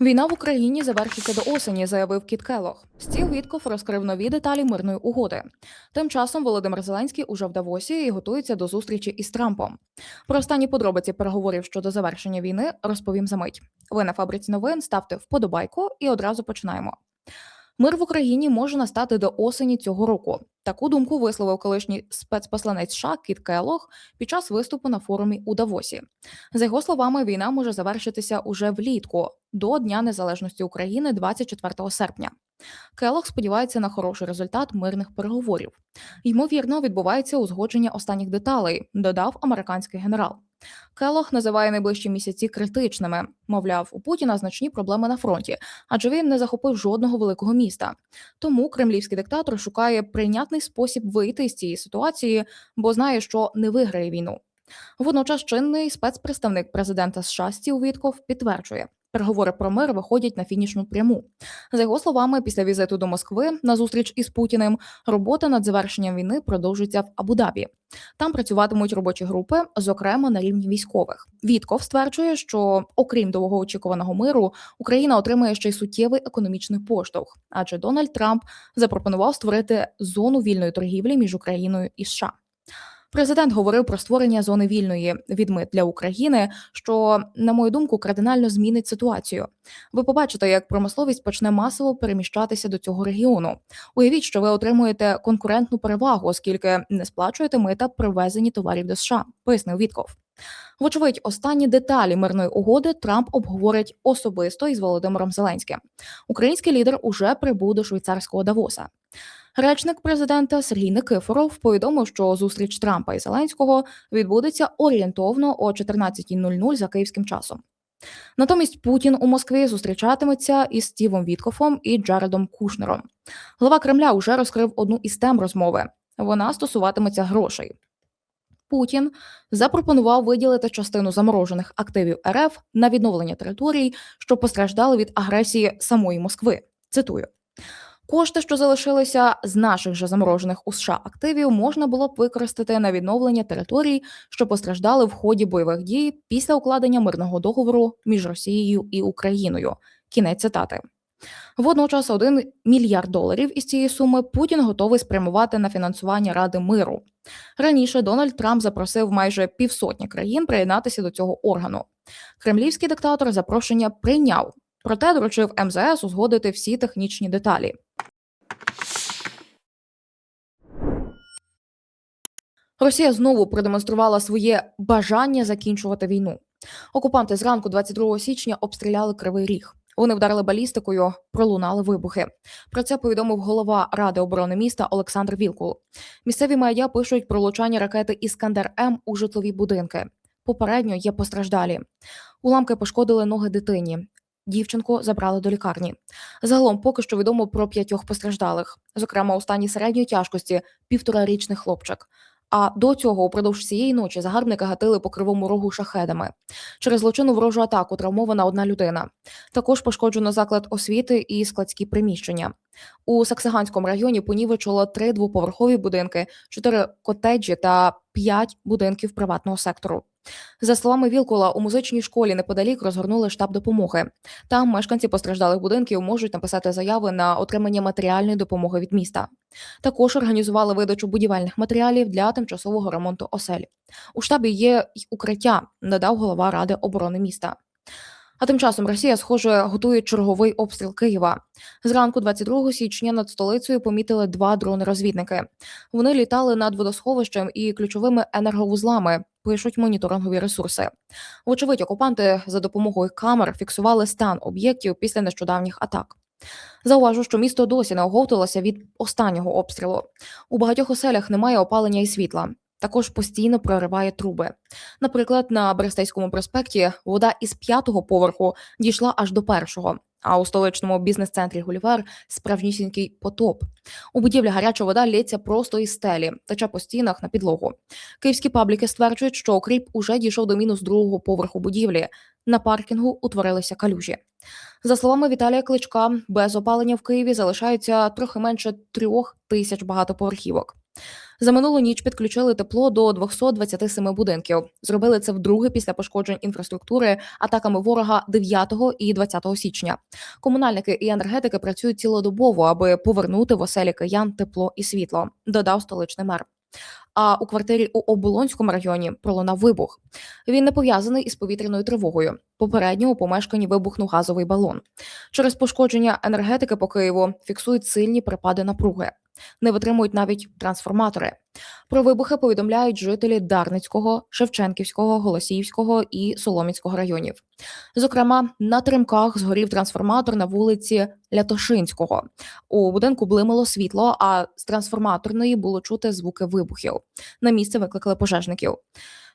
Війна в Україні завершиться до осені, заявив Кіт Келох. Стів Вітков розкрив нові деталі мирної угоди. Тим часом Володимир Зеленський уже в Давосі і готується до зустрічі із Трампом. Про останні подробиці переговорів щодо завершення війни розповім за мить. Ви на фабриці новин ставте вподобайку і одразу починаємо. Мир в Україні може настати до осені цього року. Таку думку висловив колишній спецпосланець США Кіт Келох під час виступу на форумі у Давосі. За його словами, війна може завершитися уже влітку до Дня Незалежності України 24 серпня. Келох сподівається на хороший результат мирних переговорів. Ймовірно, відбувається узгодження останніх деталей, додав американський генерал. Келох називає найближчі місяці критичними. Мовляв, у Путіна значні проблеми на фронті, адже він не захопив жодного великого міста. Тому кремлівський диктатор шукає прийнятний спосіб вийти з цієї ситуації, бо знає, що не виграє війну. Водночас чинний спецпредставник президента США Стів Вітков підтверджує, переговори про мир виходять на фінішну пряму. За його словами, після візиту до Москви на зустріч із Путіним робота над завершенням війни продовжиться в Абу-Дабі. Там працюватимуть робочі групи, зокрема на рівні військових. Вітков стверджує, що окрім довгоочікуваного миру, Україна отримає ще й суттєвий економічний поштовх, адже Дональд Трамп запропонував створити зону вільної торгівлі між Україною і США. Президент говорив про створення зони вільної від мит для України, що, на мою думку, кардинально змінить ситуацію. Ви побачите, як промисловість почне масово переміщатися до цього регіону. Уявіть, що ви отримуєте конкурентну перевагу, оскільки не сплачуєте мита при ввезенні товарів до США, пояснив Вітков. Вочевидь, останні деталі мирної угоди Трамп обговорить особисто із Володимиром Зеленським. Український лідер уже прибув до швейцарського Давоса. Речник президента Сергій Никифоров повідомив, що зустріч Трампа і Зеленського відбудеться орієнтовно о 14.00 за київським часом. Натомість Путін у Москві зустрічатиметься із Стівом Віткофом і Джаредом Кушнером. Глава Кремля вже розкрив одну із тем розмови. Вона стосуватиметься грошей. Путін запропонував виділити частину заморожених активів РФ на відновлення територій, що постраждали від агресії самої Москви. Цитую. Кошти, що залишилися з наших же заморожених у США активів, можна було б використати на відновлення територій, що постраждали в ході бойових дій після укладення мирного договору між Росією і Україною. Кінець цитати. Водночас, один мільярд доларів із цієї суми Путін готовий спрямувати на фінансування Ради миру. Раніше Дональд Трамп запросив майже півсотні країн приєднатися до цього органу. Кремлівський диктатор запрошення прийняв, проте доручив МЗС узгодити всі технічні деталі. Росія знову продемонструвала своє бажання закінчувати війну. Окупанти зранку 22 січня обстріляли Кривий Ріг. Вони вдарили балістикою, пролунали вибухи. Про це повідомив голова ради оборони міста Олександр Вілкул. Місцеві медіа пишуть про влучання ракети Іскандер М у житлові будинки. Попередньо є постраждалі. Уламки пошкодили ноги дитині. Дівчинку забрали до лікарні. Загалом поки що відомо про п'ятьох постраждалих, зокрема у стані середньої тяжкості півторарічний хлопчик. А до цього упродовж цієї ночі загарбники гатили по кривому рогу шахедами. Через злочинну ворожу атаку травмована одна людина. Також пошкоджено заклад освіти і складські приміщення. У Саксаганському районі понівечило три двоповерхові будинки, чотири котеджі та п'ять будинків приватного сектору. За словами Вілкула, у музичній школі неподалік розгорнули штаб допомоги. Там мешканці постраждалих будинків можуть написати заяви на отримання матеріальної допомоги від міста. Також організували видачу будівельних матеріалів для тимчасового ремонту осель. У штабі є й укриття, надав голова ради оборони міста. А тим часом Росія, схоже, готує черговий обстріл Києва. Зранку, 22 січня, над столицею помітили два дрони-розвідники. Вони літали над водосховищем і ключовими енерговузлами. Пишуть моніторингові ресурси. Вочевидь, окупанти за допомогою камер фіксували стан об'єктів після нещодавніх атак. Зауважу, що місто досі не оговталося від останнього обстрілу. У багатьох оселях немає опалення і світла. Також постійно прориває труби. Наприклад, на Берестейському проспекті вода із п'ятого поверху дійшла аж до першого. А у столичному бізнес-центрі Гулівер справжнісінький потоп. У будівлі гаряча вода лється просто із стелі, тече по стінах на підлогу. Київські пабліки стверджують, що окріп уже дійшов до мінус другого поверху будівлі. На паркінгу утворилися калюжі. За словами Віталія Кличка, без опалення в Києві залишається трохи менше трьох тисяч багатоповерхівок. За минулу ніч підключили тепло до 227 будинків. Зробили це вдруге після пошкоджень інфраструктури атаками ворога 9 і 20 січня. Комунальники і енергетики працюють цілодобово, аби повернути в оселі киян тепло і світло. Додав столичний мер. А у квартирі у Оболонському районі пролунав вибух. Він не пов'язаний із повітряною тривогою. Попередньо у помешканні вибухнув газовий балон. Через пошкодження енергетики по Києву фіксують сильні припади напруги. Не витримують навіть трансформатори. Про вибухи повідомляють жителі Дарницького, Шевченківського, Голосіївського і Соломінського районів. Зокрема, на Теремках згорів трансформатор на вулиці Лятошинського. У будинку блимало світло, а з трансформаторної було чути звуки вибухів. На місце викликали пожежників.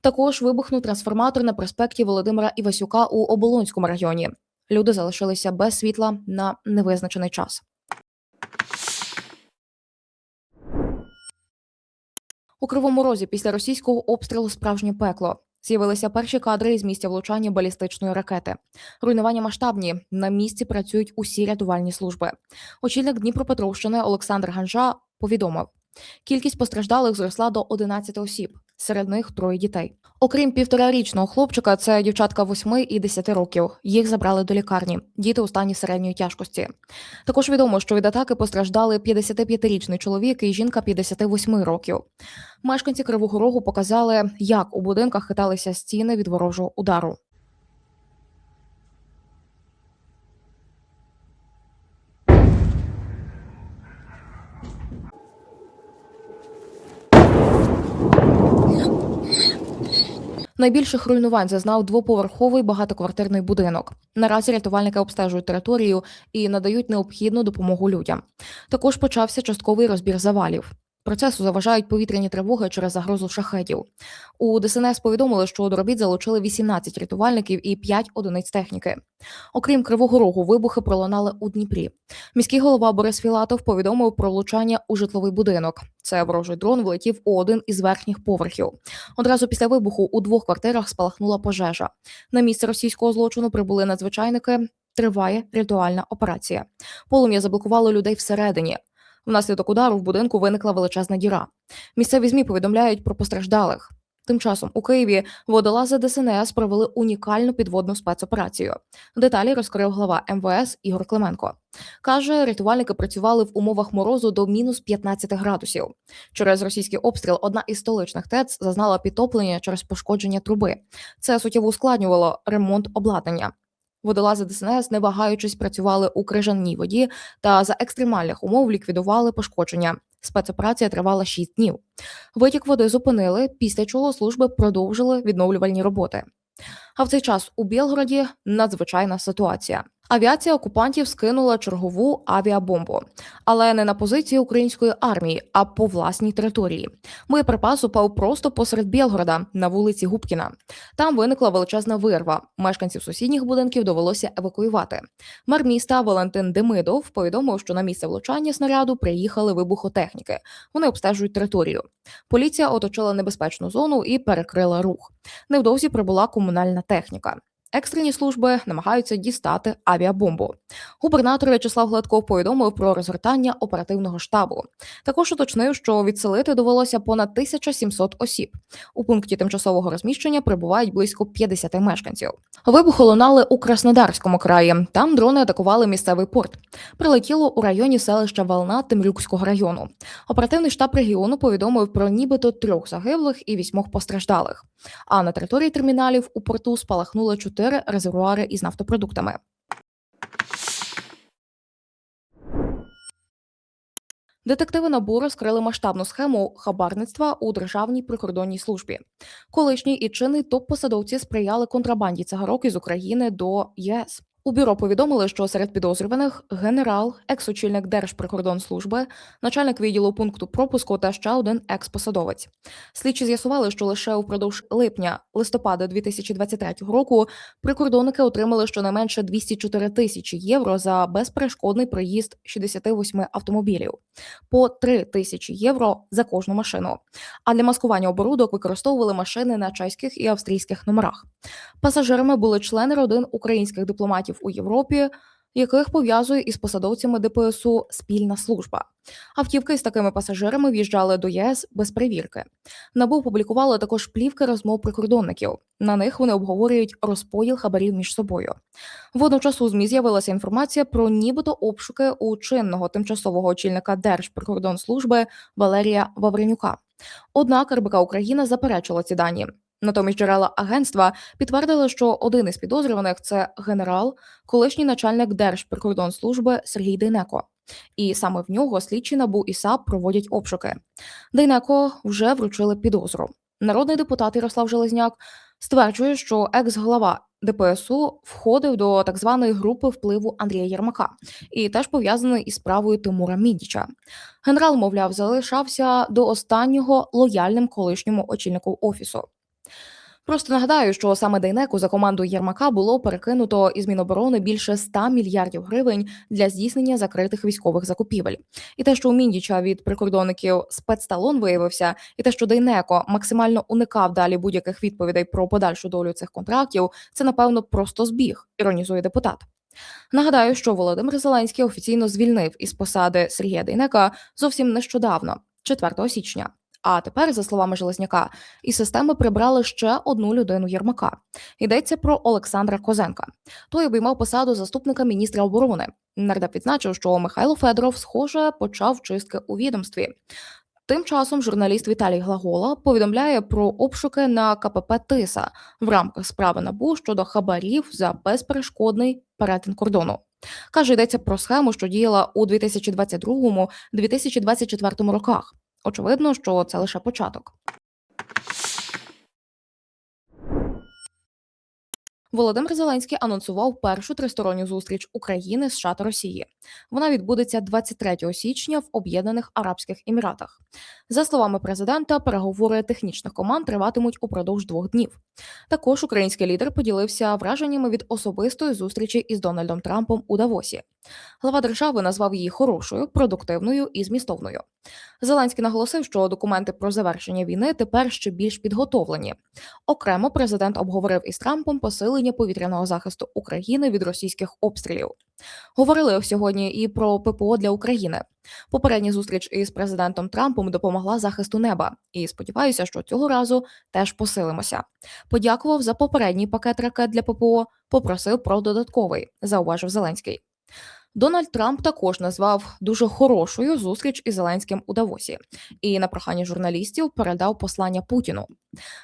Також вибухнув трансформатор на проспекті Володимира Івасюка у Оболонському районі. Люди залишилися без світла на невизначений час. У Кривому Розі після російського обстрілу справжнє пекло. З'явилися перші кадри із місця влучання балістичної ракети. Руйнування масштабні. На місці працюють усі рятувальні служби. Очільник Дніпропетровщини Олександр Ганжа повідомив: кількість постраждалих зросла до 11 осіб, серед них троє дітей. Окрім півторарічного хлопчика, це дівчатка 8 і 10 років. Їх забрали до лікарні. Діти у стані середньої тяжкості. Також відомо, що від атаки постраждали 55-річний чоловік і жінка 58 років. Мешканці Кривого Рогу показали, як у будинках хиталися стіни від ворожого удару. Найбільших руйнувань зазнав двоповерховий багатоквартирний будинок. Наразі рятувальники обстежують територію і надають необхідну допомогу людям. Також почався частковий розбір завалів. Процесу заважають повітряні тривоги через загрозу шахедів. У ДСНС повідомили, що до робіт залучили 18 рятувальників і 5 одиниць техніки. Окрім Кривого Рогу, вибухи пролунали у Дніпрі. Міський голова Борис Філатов повідомив про влучання у житловий будинок. Це ворожий дрон влетів у один із верхніх поверхів. Одразу після вибуху у двох квартирах спалахнула пожежа. На місце російського злочину прибули надзвичайники. Триває рятувальна операція. Полум'я заблокувало людей всередині. Внаслідок удару в будинку виникла величезна діра. Місцеві змі повідомляють про постраждалих. Тим часом у Києві водолази ДСНС провели унікальну підводну спецоперацію. Деталі розкрив глава МВС Ігор Клименко. Каже, рятувальники працювали в умовах морозу до мінус 15 градусів. Через російський обстріл одна із столичних ТЕЦ зазнала підтоплення через пошкодження труби. Це суттєво ускладнювало ремонт обладнання. Водолази ДСНС, не вагаючись, працювали у крижаній воді та за екстремальних умов ліквідували пошкодження. Спецоперація тривала 6 днів. Витік води зупинили, після чого служби продовжили відновлювальні роботи. А в цей час у Білгороді надзвичайна ситуація. Авіація окупантів скинула чергову авіабомбу, але не на позиції української армії, а по власній території. Боєприпас упав просто посеред Білгорода на вулиці Губкіна. Там виникла величезна вирва. Мешканців сусідніх будинків довелося евакуювати. Мер міста Валентин Демидов повідомив, що на місце влучання снаряду приїхали вибухотехніки. Вони обстежують територію. Поліція оточила небезпечну зону і перекрила рух. Невдовзі прибула комунальна техніка. Екстрені служби намагаються дістати авіабомбу. Губернатор В'ячеслав Гладков повідомив про розгортання оперативного штабу. Також уточнив, що відселити довелося понад 1700 осіб. У пункті тимчасового розміщення прибувають близько 50 мешканців. Вибухи лунали у Краснодарському краї. Там дрони атакували місцевий порт. Прилетіло у районі селища Волна Темрюкського району. Оперативний штаб регіону повідомив про нібито трьох загиблих і вісьмох постраждалих. А на території терміналів у порту спалахнули чотири резервуари із нафтопродуктами. Детективи НАБУ розкрили масштабну схему хабарництва у державній прикордонній службі. Колишній і чинний топ-посадовці сприяли контрабанді цигарок із України до ЄС. У бюро повідомили, що серед підозрюваних генерал, екс-очільник Держприкордонслужби, начальник відділу пункту пропуску та ще один екс-посадовець. Слідчі з'ясували, що лише упродовж липня-листопада 2023 року прикордонники отримали щонайменше 204 тисячі євро за безперешкодний проїзд 68 автомобілів, по 3 тисячі євро за кожну машину. А для маскування оборудок використовували машини на чеських і австрійських номерах. Пасажирами були члени родин українських дипломатів у Європі, яких пов'язує із посадовцями ДПСУ спільна служба. Автівки з такими пасажирами в'їжджали до ЄС без перевірки. Набу публікували також плівки розмов прикордонників. На них вони обговорюють розподіл хабарів між собою. Водночас у ЗМІ з'явилася інформація про нібито обшуки у чинного тимчасового очільника Держприкордонслужби Валерія Вавренюка. Однак РБК Україна заперечила ці дані. Натомість джерела агентства підтвердили, що один із підозрюваних це генерал, колишній начальник Держприкордонслужби Сергій Дейнеко. І саме в нього слідчі НАБУ і САП проводять обшуки. Дейнеко вже вручили підозру. Народний депутат Ярослав Железняк стверджує, що екс-глава ДПСУ входив до так званої групи впливу Андрія Єрмака і теж пов'язаний із справою Тимура Мідіча. Генерал, мовляв, залишався до останнього лояльним колишньому очільнику офісу. Просто нагадаю, що саме Дейнеку за командою Єрмака було перекинуто із Міноборони більше 100 мільярдів гривень для здійснення закритих військових закупівель. І те, що у Міндіча від прикордонників спецталон виявився, і те, що Дейнеко максимально уникав далі будь-яких відповідей про подальшу долю цих контрактів, це напевно просто збіг, іронізує депутат. Нагадаю, що Володимир Зеленський офіційно звільнив із посади Сергія Дейнека зовсім нещодавно, 4 січня. А тепер, за словами Железняка, із системи прибрали ще одну людину Єрмака. Йдеться про Олександра Козенка. Той обіймав посаду заступника міністра оборони. Нардеп відзначив, що Михайло Федоров, схоже, почав чистки у відомстві. Тим часом журналіст Віталій Глагола повідомляє про обшуки на КПП Тиса в рамках справи НАБУ щодо хабарів за безперешкодний перетин кордону. Каже, йдеться про схему, що діяла у 2022-2024 роках. Очевидно, що це лише початок. Володимир Зеленський анонсував першу тристоронню зустріч України, США та Росії. Вона відбудеться 23 січня в Об'єднаних Арабських Еміратах. За словами президента, переговори технічних команд триватимуть упродовж двох днів. Також український лідер поділився враженнями від особистої зустрічі із Дональдом Трампом у Давосі. Глава держави назвав її хорошою, продуктивною і змістовною. Зеленський наголосив, що документи про завершення війни тепер ще більш підготовлені. Окремо президент обговорив із Трампом посилення повітряного захисту України від російських обстрілів. Говорили сьогодні і про ППО для України. Попередня зустріч із президентом Трампом допомогла захисту неба, і сподіваюся, що цього разу теж посилимося. Подякував за попередній пакет ракет для ППО, попросив про додатковий, зауважив Зеленський. Дональд Трамп також назвав дуже хорошою зустріч із Зеленським у Давосі, і на прохання журналістів передав послання Путіну.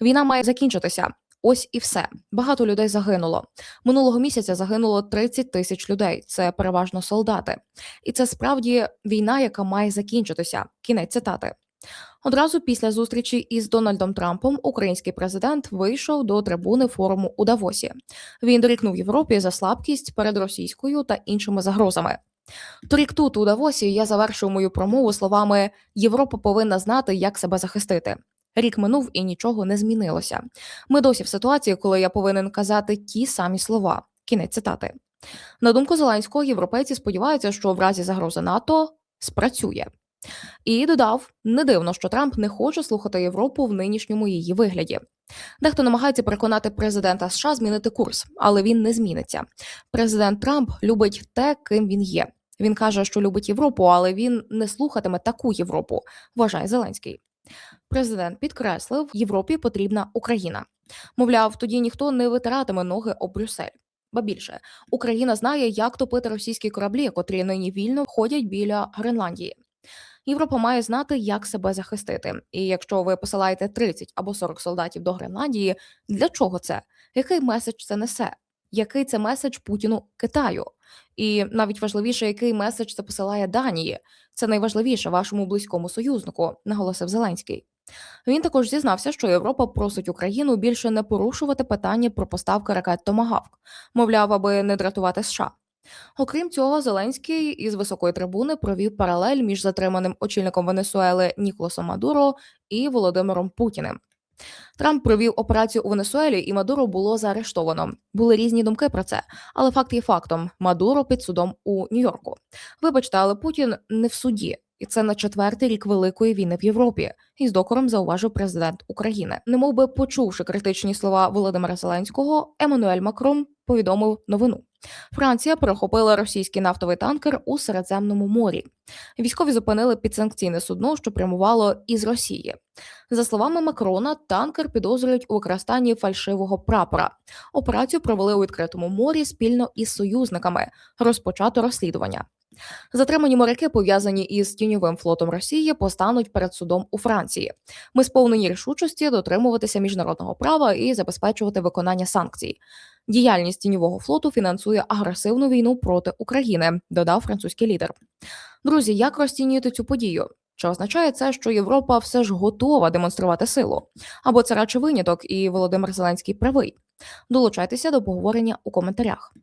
Війна має закінчитися. Ось і все. Багато людей загинуло. Минулого місяця загинуло 30 тисяч людей. Це переважно солдати. І це справді війна, яка має закінчитися. Кінець цитати. Одразу після зустрічі із Дональдом Трампом український президент вийшов до трибуни форуму у Давосі. Він дорікнув Європі за слабкість перед російською та іншими загрозами. Торік тут у Давосі я завершив мою промову словами: Європа повинна знати, як себе захистити. Рік минув і нічого не змінилося. Ми досі в ситуації, коли я повинен казати ті самі слова. Кінець цитати. На думку Зеленського, європейці сподіваються, що в разі загрози НАТО спрацює. І додав: не дивно, що Трамп не хоче слухати Європу в нинішньому її вигляді. Дехто намагається переконати президента США змінити курс, але він не зміниться. Президент Трамп любить те, ким він є. Він каже, що любить Європу, але він не слухатиме таку Європу. Вважає Зеленський. Президент підкреслив, Європі потрібна Україна. Мовляв, тоді ніхто не витиратиме ноги об Брюссель. Ба більше Україна знає, як топити російські кораблі, котрі нині вільно ходять біля Гренландії. Європа має знати, як себе захистити. І якщо ви посилаєте 30 або 40 солдатів до Гренландії, для чого це? Який меседж це несе? Який це меседж Путіну Китаю? І навіть важливіше, який меседж це посилає Данії? Це найважливіше вашому близькому союзнику, наголосив Зеленський. Він також зізнався, що Європа просить Україну більше не порушувати питання про поставки ракет Томагавк, мовляв, аби не дратувати США. Окрім цього, Зеленський із високої трибуни провів паралель між затриманим очільником Венесуели Ніколасом Мадуро і Володимиром Путіним. Трамп провів операцію у Венесуелі, і Мадуро було заарештовано. Були різні думки про це, але факт є фактом: Мадуро під судом у Нью-Йорку. Вибачте, але Путін не в суді, і це на четвертий рік великої війни в Європі. І з докором зауважив президент України. Немов би почувши критичні слова Володимира Зеленського, Еммануель Макрон повідомив новину. Франція перехопила російський нафтовий танкер у Середземному морі. Військові зупинили підсанкційне судно, що прямувало із Росії. За словами Макрона, танкер підозрюють у використанні фальшивого прапора. Операцію провели у відкритому морі спільно із союзниками. Розпочато розслідування. Затримані моряки, пов'язані із тіньовим флотом Росії, постануть перед судом у Франції. Ми сповнені рішучості дотримуватися міжнародного права і забезпечувати виконання санкцій. Діяльність тіньового флоту фінансує агресивну війну проти України, додав французький лідер. Друзі, як розцінюєте цю подію? Чи означає це, що Європа все ж готова демонструвати силу? Або це радше виняток, і Володимир Зеленський правий? Долучайтеся до поговорення у коментарях.